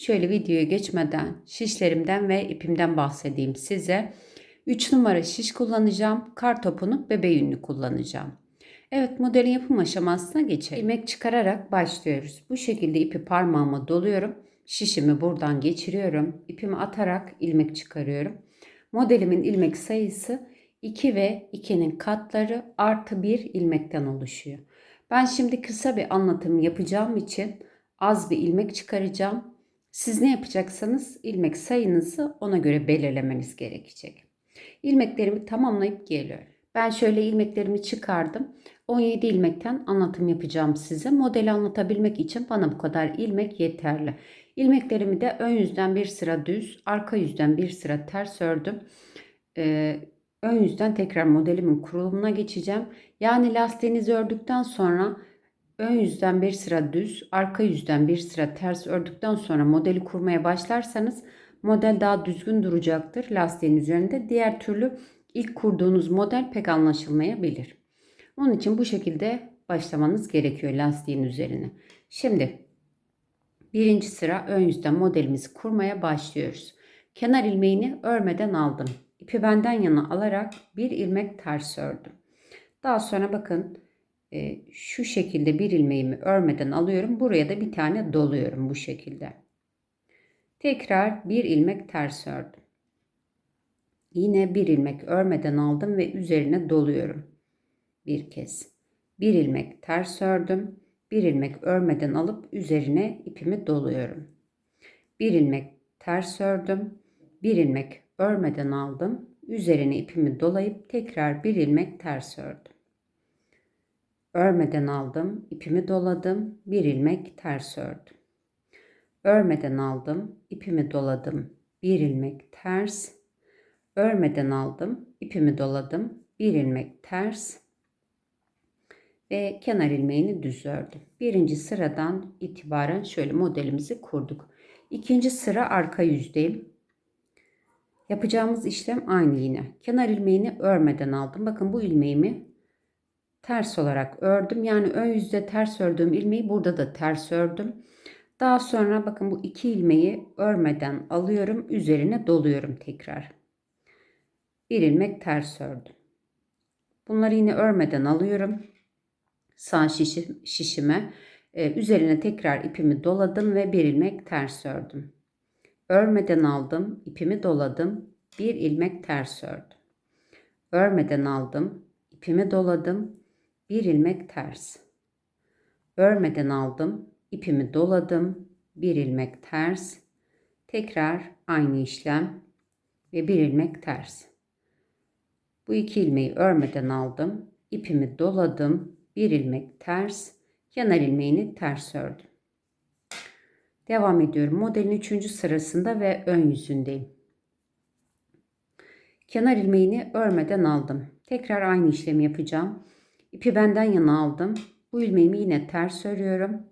Şöyle videoya geçmeden şişlerimden ve ipimden bahsedeyim size. 3 numara şiş kullanacağım. Kar topunu bebe yünlü kullanacağım. Evet modelin yapım aşamasına geçelim. İlmek çıkararak başlıyoruz. Bu şekilde ipi parmağıma doluyorum. Şişimi buradan geçiriyorum. İpimi atarak ilmek çıkarıyorum. Modelimin ilmek sayısı 2 ve 2'nin katları artı 1 ilmekten oluşuyor. Ben şimdi kısa bir anlatım yapacağım için az bir ilmek çıkaracağım. Siz ne yapacaksanız ilmek sayınızı ona göre belirlemeniz gerekecek. İlmeklerimi tamamlayıp geliyorum. Ben şöyle ilmeklerimi çıkardım. 17 ilmekten anlatım yapacağım size. Modeli anlatabilmek için bana bu kadar ilmek yeterli. İlmeklerimi de ön yüzden bir sıra düz, arka yüzden bir sıra ters ördüm. Ee, ön yüzden tekrar modelimin kurulumuna geçeceğim. Yani lastiğinizi ördükten sonra ön yüzden bir sıra düz, arka yüzden bir sıra ters ördükten sonra modeli kurmaya başlarsanız model daha düzgün duracaktır lastiğin üzerinde. Diğer türlü ilk kurduğunuz model pek anlaşılmayabilir. Onun için bu şekilde başlamanız gerekiyor lastiğin üzerine. Şimdi birinci sıra ön yüzden modelimizi kurmaya başlıyoruz. Kenar ilmeğini örmeden aldım. İpi benden yana alarak bir ilmek ters ördüm. Daha sonra bakın e, şu şekilde bir ilmeğimi örmeden alıyorum. Buraya da bir tane doluyorum bu şekilde. Tekrar bir ilmek ters ördüm. Yine bir ilmek örmeden aldım ve üzerine doluyorum. Bir kez. Bir ilmek ters ördüm. Bir ilmek örmeden alıp üzerine ipimi doluyorum. Bir ilmek ters ördüm. Bir ilmek örmeden aldım. Üzerine ipimi dolayıp tekrar bir ilmek ters ördüm. Örmeden aldım, ipimi doladım, bir ilmek ters ördüm. Örmeden aldım, ipimi doladım, bir ilmek ters. Örmeden aldım, ipimi doladım, bir ilmek ters ve kenar ilmeğini düz ördüm. Birinci sıradan itibaren şöyle modelimizi kurduk. İkinci sıra arka yüzdeyim. Yapacağımız işlem aynı yine. Kenar ilmeğini örmeden aldım. Bakın bu ilmeğimi ters olarak ördüm. Yani ön yüzde ters ördüğüm ilmeği burada da ters ördüm. Daha sonra bakın bu iki ilmeği örmeden alıyorum. Üzerine doluyorum tekrar. Bir ilmek ters ördüm. Bunları yine örmeden alıyorum. Sağ şişim, şişime. Ee, üzerine tekrar ipimi doladım ve bir ilmek ters ördüm. Örmeden aldım. ipimi doladım. Bir ilmek ters ördüm. Örmeden aldım. ipimi doladım bir ilmek ters. Örmeden aldım, ipimi doladım, bir ilmek ters. Tekrar aynı işlem ve bir ilmek ters. Bu iki ilmeği örmeden aldım, ipimi doladım, bir ilmek ters, kenar ilmeğini ters ördüm. Devam ediyorum. Modelin üçüncü sırasında ve ön yüzündeyim. Kenar ilmeğini örmeden aldım. Tekrar aynı işlemi yapacağım. İpi benden yana aldım. Bu ilmeğimi yine ters örüyorum.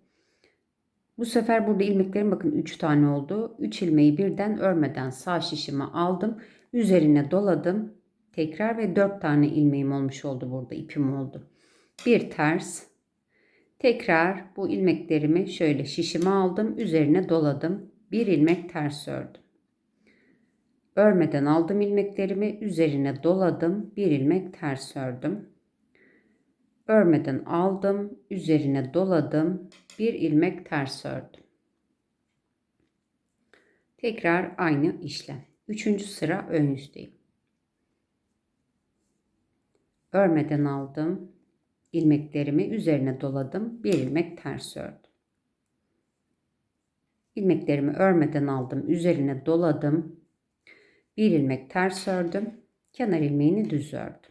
Bu sefer burada ilmeklerim bakın 3 tane oldu. 3 ilmeği birden örmeden sağ şişime aldım. Üzerine doladım. Tekrar ve 4 tane ilmeğim olmuş oldu burada. ipim oldu. Bir ters. Tekrar bu ilmeklerimi şöyle şişime aldım. Üzerine doladım. Bir ilmek ters ördüm. Örmeden aldım ilmeklerimi. Üzerine doladım. Bir ilmek ters ördüm örmeden aldım, üzerine doladım, bir ilmek ters ördüm. Tekrar aynı işlem. Üçüncü sıra ön yüzdeyim. Örmeden aldım, ilmeklerimi üzerine doladım, bir ilmek ters ördüm. İlmeklerimi örmeden aldım, üzerine doladım, bir ilmek ters ördüm, kenar ilmeğini düz ördüm.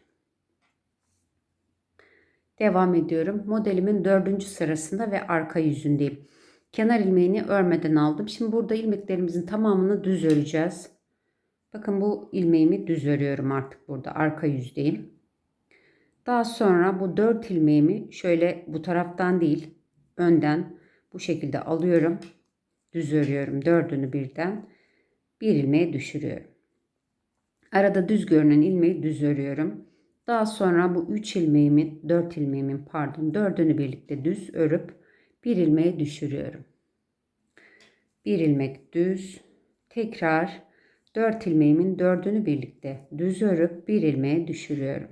Devam ediyorum. Modelimin dördüncü sırasında ve arka yüzündeyim. Kenar ilmeğini örmeden aldım. Şimdi burada ilmeklerimizin tamamını düz öreceğiz. Bakın bu ilmeğimi düz örüyorum artık burada arka yüzdeyim. Daha sonra bu 4 ilmeğimi şöyle bu taraftan değil önden bu şekilde alıyorum. Düz örüyorum dördünü birden. Bir ilmeğe düşürüyorum. Arada düz görünen ilmeği düz örüyorum. Daha sonra bu 3 ilmeğimi 4 ilmeğimin pardon dördünü birlikte düz örüp bir ilmeğe düşürüyorum. Bir ilmek düz tekrar 4 ilmeğimin dördünü birlikte düz örüp bir ilmeğe düşürüyorum.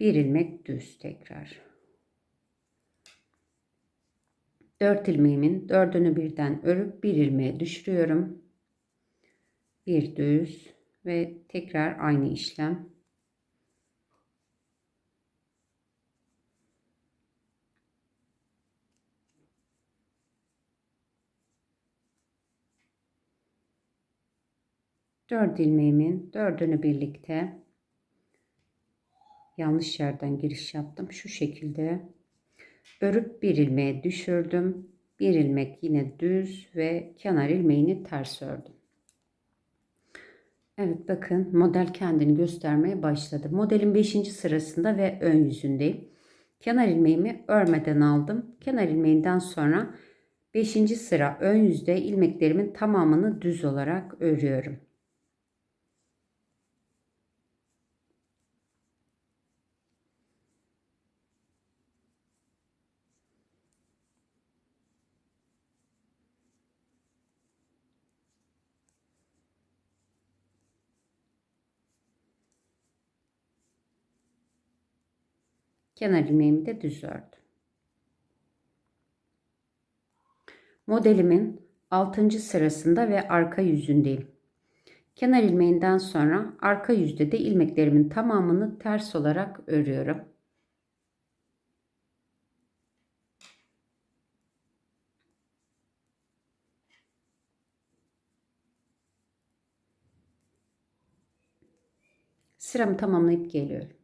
Bir ilmek düz tekrar. 4 ilmeğimin dördünü birden örüp bir ilmeğe düşürüyorum. Bir düz ve tekrar aynı işlem. Dört ilmeğimin dördünü birlikte yanlış yerden giriş yaptım. Şu şekilde örüp bir ilmeğe düşürdüm. Bir ilmek yine düz ve kenar ilmeğini ters ördüm. Evet bakın model kendini göstermeye başladı. Modelin 5. sırasında ve ön yüzündeyim. Kenar ilmeğimi örmeden aldım. Kenar ilmeğinden sonra 5. sıra ön yüzde ilmeklerimin tamamını düz olarak örüyorum. Kenar ilmeğimi de düz ördüm. Modelimin 6. sırasında ve arka yüzündeyim. Kenar ilmeğinden sonra arka yüzde de ilmeklerimin tamamını ters olarak örüyorum. Sıramı tamamlayıp geliyorum.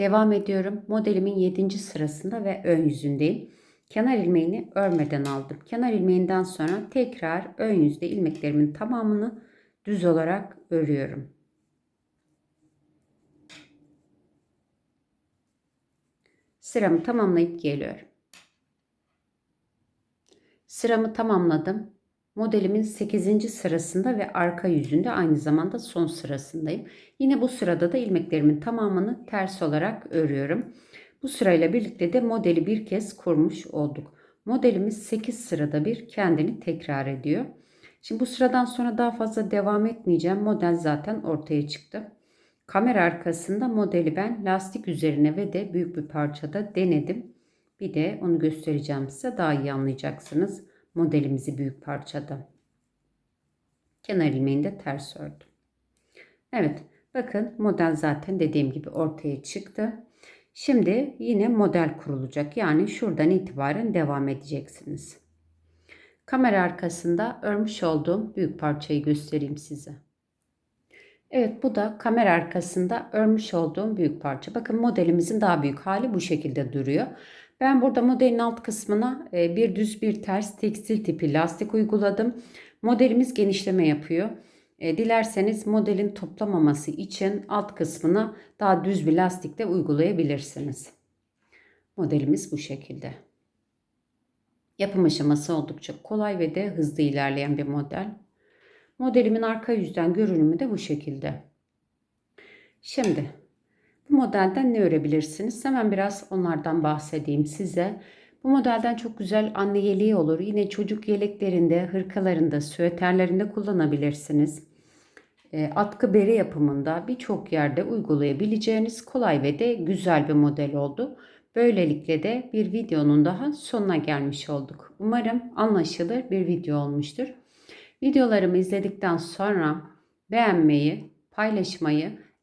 Devam ediyorum. Modelimin 7. sırasında ve ön yüzündeyim. Kenar ilmeğini örmeden aldım. Kenar ilmeğinden sonra tekrar ön yüzde ilmeklerimin tamamını düz olarak örüyorum. Sıramı tamamlayıp geliyorum. Sıramı tamamladım. Modelimin 8. sırasında ve arka yüzünde aynı zamanda son sırasındayım. Yine bu sırada da ilmeklerimin tamamını ters olarak örüyorum. Bu sırayla birlikte de modeli bir kez kurmuş olduk. Modelimiz 8 sırada bir kendini tekrar ediyor. Şimdi bu sıradan sonra daha fazla devam etmeyeceğim. Model zaten ortaya çıktı. Kamera arkasında modeli ben lastik üzerine ve de büyük bir parçada denedim. Bir de onu göstereceğim size daha iyi anlayacaksınız modelimizi büyük parçada. Kenar ilmeğini de ters ördüm. Evet bakın model zaten dediğim gibi ortaya çıktı. Şimdi yine model kurulacak. Yani şuradan itibaren devam edeceksiniz. Kamera arkasında örmüş olduğum büyük parçayı göstereyim size. Evet bu da kamera arkasında örmüş olduğum büyük parça. Bakın modelimizin daha büyük hali bu şekilde duruyor. Ben burada modelin alt kısmına e, bir düz bir ters tekstil tipi lastik uyguladım. Modelimiz genişleme yapıyor. E, dilerseniz modelin toplamaması için alt kısmına daha düz bir lastik de uygulayabilirsiniz. Modelimiz bu şekilde. Yapım aşaması oldukça kolay ve de hızlı ilerleyen bir model. Modelimin arka yüzden görünümü de bu şekilde. Şimdi bu modelden ne örebilirsiniz? Hemen biraz onlardan bahsedeyim size. Bu modelden çok güzel anne yeleği olur. Yine çocuk yeleklerinde, hırkalarında, süeterlerinde kullanabilirsiniz. E, atkı bere yapımında birçok yerde uygulayabileceğiniz kolay ve de güzel bir model oldu. Böylelikle de bir videonun daha sonuna gelmiş olduk. Umarım anlaşılır bir video olmuştur. Videolarımı izledikten sonra beğenmeyi, paylaşmayı